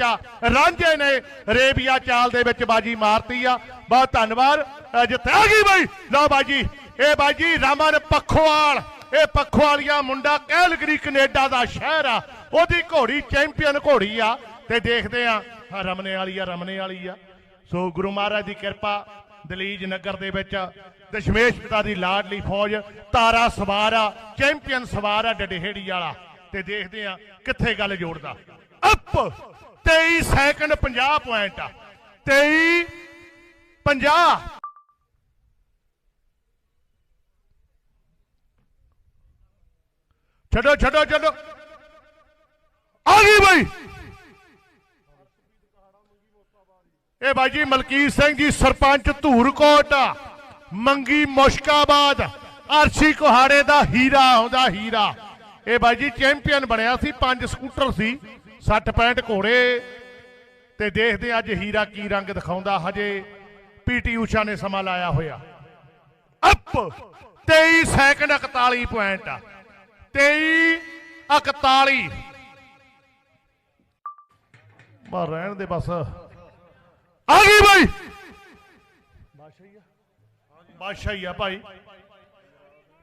ਵਿੱਚ ਰਾਂਝੇ ਨੇ। ਰੇਬੀਆ ਚਾਲ ਦੇ ਵਿੱਚ ਬਾਜੀ ਮਾਰਤੀ ਆ। ਬਹੁਤ ਧੰਨਵਾਦ। ਜਿੱਥੇ ਆ ਗਈ ਬਾਈ। ਲਓ ਬਾਜੀ। ਇਹ ਬਾਜੀ ਰਮਨ ਪਖਵਾਲ। ਇਹ ਪਖਵਾਲੀਆ ਮੁੰਡਾ ਕੈਲਗਰੀ, ਕੈਨੇਡਾ ਦਾ ਸ਼ਹਿਰ ਆ। ਉਹਦੀ ਘੋੜੀ ਚੈਂਪੀਅਨ ਘੋੜੀ ਆ। ਤੇ ਦੇਖਦੇ ਆ ਰਮਨੇ ਵਾਲੀ ਆ, ਰਮਨੇ ਵਾਲੀ ਆ। ਸੋ ਗੁਰੂ ਮਹਾਰਾਜ ਦੀ ਕਿਰਪਾ ਦਲੀਜ ਨਗਰ ਦੇ ਵਿੱਚ ਦਸ਼ਮੇਸ਼ ਪਿਤਾ ਦੀ ਲਾਡਲੀ ਫੌਜ ਤਾਰਾ ਸਵਾਰ ਆ, ਚੈਂਪੀਅਨ ਸਵਾਰ ਆ, ਡਡੇਹੜੀ ਵਾਲਾ। ਤੇ ਦੇਖਦੇ ਆ ਕਿੱਥੇ ਗੱਲ ਜੋੜਦਾ। ਅਪ! 23 ਸੈਕਿੰਡ 50 ਪੁਆਇੰਟ ਆ। 23 50 ਛੱਡੋ ਛੱਡੋ ਛੱਡੋ। ਆ ਗਈ ਬਈ। ਇਹ ਬਾਈ ਜੀ ਮਲਕੀਤ ਸਿੰਘ ਜੀ, ਸਰਪੰਚ ਧੂਰਕੋਟ ਮੰਗੀ ਮੁਸ਼ਕਾਬਾਦ। ਅਰਸ਼ੀ ਕੁਹਾੜੇ ਦਾ ਹੀਰਾ ਆਉਂਦਾ ਹੀਰਾ। ਇਹ ਬਾਈ ਜੀ ਚੈਂਪੀਅਨ ਬਣਿਆ ਸੀ, ਪੰਜ ਸਕੂਟਰ ਸੀ। 60 65 ਘੋੜੇ ਤੇ ਦੇਖਦੇ ਅੱਜ ਹੀਰਾ ਕੀ ਰੰਗ ਦਿਖਾਉਂਦਾ। ਹਜੇ ਪੀਟੀ ਊਸ਼ਾ ਨੇ ਸਮਾਂ ਲਾਇਆ ਹੋਇਆ। ਅਪ! 23 ਸੈਕਿੰਡ 41 ਪੁਆਇੰਟ 23 41 ਬਾ ਰਹਿਣ ਦੇ ਬਸ। ਆ ਗਈ ਬਾਈ। ਬਾਦਸ਼ਾਹੀ ਆ ਭਾਈ।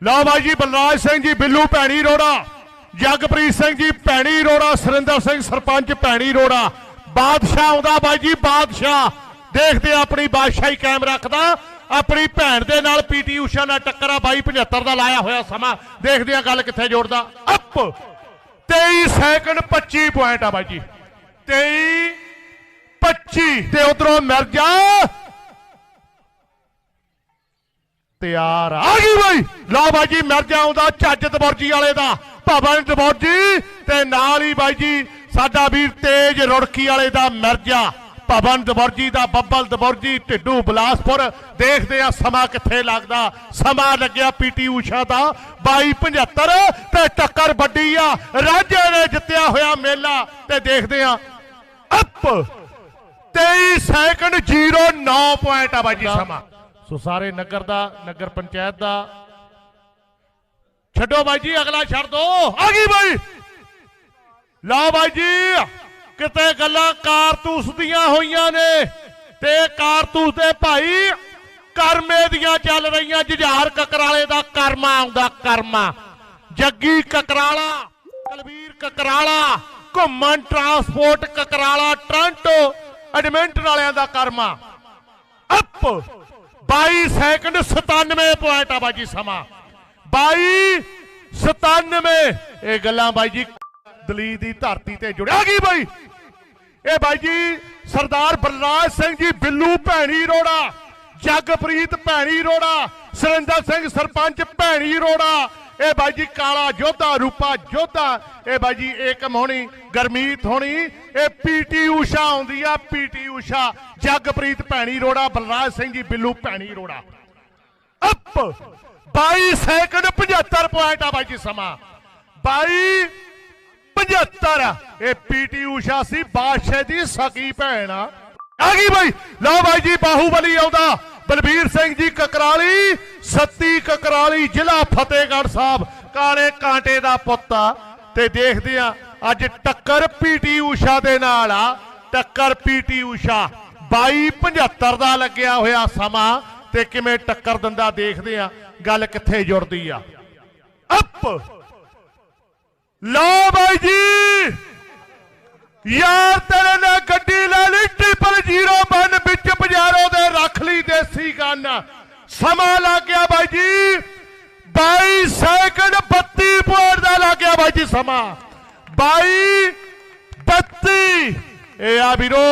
ਲਓ ਬਾਈ ਜੀ, ਬਲਰਾਜ ਸਿੰਘ ਜੀ, ਬਿੱਲੂ ਭੈਣੀ ਰੋੜਾ। ਜਗਪ੍ਰੀਤ ਸਿੰਘ ਜੀ, ਭੈਣੀ ਰੋੜਾ ਸੁਰਿੰਦਰ ਸਿੰਘ ਸਰਪੰਚ, ਭੈਣੀ ਰੋੜਾ ਬਾਦਸ਼ਾਹ ਆਉਂਦਾ ਬਾਈ ਜੀ, ਬਾਦਸ਼ਾਹ। ਦੇਖਦੇ ਆਪਣੀ ਬਾਦਸ਼ਾਹੀ ਕਾਇਮ ਰੱਖਦਾ। ਆਪਣੀ ਭੈਣ ਦੇ ਨਾਲ ਪੀਟੀ ਊਸ਼ਾ ਨਾਲ ਟੱਕਰ ਆ। ਬਾਈ 75 ਦਾ ਲਾਇਆ ਹੋਇਆ ਸਮਾਂ। ਦੇਖਦੇ ਆ ਗੱਲ ਕਿੱਥੇ ਜੋੜਦਾ। ਅਪ! 23 ਸੈਕਿੰਡ 25 ਪੁਆਇੰਟ ਆ ਬਾਈ ਜੀ। 23 25 ਤੇ ਉਧਰੋਂ ਮਿਰਜ਼ਾ ਤਿਆਰ ਆ ਗਈ ਬਾਈ। ਲਓ ਬਾਈ ਜੀ ਮਿਰਜ਼ਾ ਆਉਂਦਾ ਚੱਜ ਦਬੋਰਜੀ ਵਾਲੇ ਦਾ। ਭਵਨ ਦਬੋਰਜੀ ਤੇ ਨਾਲ ਹੀ ਬਾਈ ਜੀ, ਸਾਡਾ ਵੀਰ ਤੇਜ ਰੁੜਕੀ ਵਾਲੇ ਦਾ ਮਿਰਜ਼ਾ ਭਵਨ ਦਬੋਰਜੀ ਦਾ, ਬੱਬਲ ਦਬੋਰਜੀ ਢਿੱਡੂ ਬਲਾਸਪੁਰ। ਦੇਖਦੇ ਆ ਸਮਾਂ ਕਿੱਥੇ ਲੱਗਦਾ। ਸਮਾਂ ਲੱਗਿਆ ਪੀਟੀ ਊਸ਼ਾ ਦਾ 2275 ਤੇ ਟੱਕਰ ਵੱਡੀ ਆ। ਰਾਜੇ ਨੇ ਜਿੱਤਿਆ ਹੋਇਆ ਮੇਲਾ, ਤੇ ਦੇਖਦੇ ਆ ਅਪ! 23 ਸੈਕਿੰਡ 09 ਪੁਆਇੰਟ ਆ ਬਾਈ ਜੀ, ਸਮਾਂ। ਸੋ ਸਾਰੇ ਨਗਰ ਦਾ, ਨਗਰ ਪੰਚਾਇਤ ਦਾ ਛੱਡੋ ਬਾਈ ਜੀ, ਅਗਲਾ ਛੱਡ ਦੋ। ਆ ਗਈ ਬਾਈ। ਲਓ ਬਾਈ ਜੀ, ਕਿਤੇ ਗੱਲਾਂ ਕਾਰਤੂਸ ਦੀਆਂ ਹੋਈਆਂ ਨੇ ਤੇ ਕਾਰਤੂਸ ਦੇ ਭਾਈ ਕਰਮੇ ਦੀਆਂ ਚੱਲ ਰਹੀਆਂ, ਜੁਝਾਰ ਕਕਰਾਲੇ ਦਾ ਕਰਮਾ ਆਉਂਦਾ, ਕਰਮਾ। ਜੱਗੀ ਕਕਰਾਲਾ, ਕਲਵੀਰ ਕਕਰਾਲਾ, ਘੁੰਮਣ ਟਰਾਂਸਪੋਰਟ ਕਕਰਾਲਾ, ਟ੍ਰਾਂਟੋ ਐਡਮਿੰਟ ਵਾਲਿਆਂ ਦਾ ਕਰਮਾ। ਅਪ। 22 ਸੈਕਿੰਡ 97 ਪੁਆਇੰਟ ਆ ਬਾਜੀ ਸਮਾਂ। 22 97 ਇਹ ਗੱਲਾਂ ਬਾਈ ਜੀ ਦਲੀਤ ਦੀ ਧਰਤੀ ਤੇ ਜੁੜਿਆ। ਗਈ ਬਾਈ। ਇਹ ਬਾਈ ਜੀ ਸਰਦਾਰ ਬਲਰਾਜ ਸਿੰਘ ਜੀ, ਬਿੱਲੂ ਭੈਣੀ ਰੋੜਾ, ਜਗਪ੍ਰੀਤ ਭੈਣੀ ਰੋੜਾ, ਸੁਰਿੰਦਰ ਸਿੰਘ ਸਰਪੰਚ ਭੈਣੀ ਰੋੜਾ। ਇਹ ਬਾਈ ਜੀ ਕਾਲਾ ਜੋਧਾ ਰੂਪਾ ਜੋਧਾ ਇਹ ਬਾਈ ਜੀ ਏਕਮ ਹੋਣੀ, ਗਰਮੀਤ ਹੋਣੀ। ਇਹ ਪੀਟੀ ਊਸ਼ਾ ਆਉਂਦੀ ਆ PT Usha, Jagpreet Bhaini Rora, Balraj Singh ji, Billu Bhaini Rora. Up 22 second 75 point ਆ ਬਾਈ ਜੀ ਸਮਾਂ। 22 75 ਇਹ ਪੀਟੀ ਊਸ਼ਾ ਸੀ, ਬਾਦਸ਼ਾਹ ਦੀ ਸਕੀ ਭੈਣ ਆ। ਆ ਗਈ ਬਾਈ। ਲਓ ਬਾਈ ਜੀ, ਬਾਹੂਬਲੀ ਆਉਂਦਾ। ਬਲਬੀਰ ਸਿੰਘ ਜੀ ਕਕਰਾਲੀ, ਸੱਤੀ ਕਕਰਾਲੀ, ਜ਼ਿਲ੍ਹਾ ਫਤਿਹਗੜ੍ਹ ਸਾਹਿਬ, ਕਾਲੇ ਕਾਂਟੇ ਦਾ ਪੁੱਤ ਆ। ਤੇ ਦੇਖਦੇ ਆ, ਅੱਜ ਟੱਕਰ ਪੀਟੀ ਊਸ਼ਾ ਦੇ ਨਾਲ ਆ। ਟੱਕਰ ਪੀਟੀ ਊਸ਼ਾ। 2275 ਦਾ ਲੱਗਿਆ ਹੋਇਆ ਸਮਾਂ। ਤੇ ਕਿਵੇਂ ਟੱਕਰ ਦਿੰਦਾ ਦੇਖਦੇ ਆ, ਗੱਲ ਕਿੱਥੇ ਜੁੜਦੀ ਆ। ਅਪ! ਲਓ ਬਾਈ ਜੀ! ਯਾਰ ਤੇਰੇ ਨੇ ਗੱਡੀ ਲੈ ਲਈ ਟ੍ਰਿਪਲ 01 ਵਿੱਚ ਬਜ਼ਾਰੋਂ ਦੇ ਰੱਖ ਲਈ ਦੇਸੀ ਗਨ ਸਮਾਂ ਲੱਗ ਗਿਆ ਬਾਈ ਜੀ। 22 ਸੈਕਿੰਡ 32 ਪੁਆਇੰਟ ਦਾ ਲੱਗ ਗਿਆ ਬਾਈ ਜੀ ਸਮਾਂ। 22 32 ਇਹ ਆ ਵੀਰੋ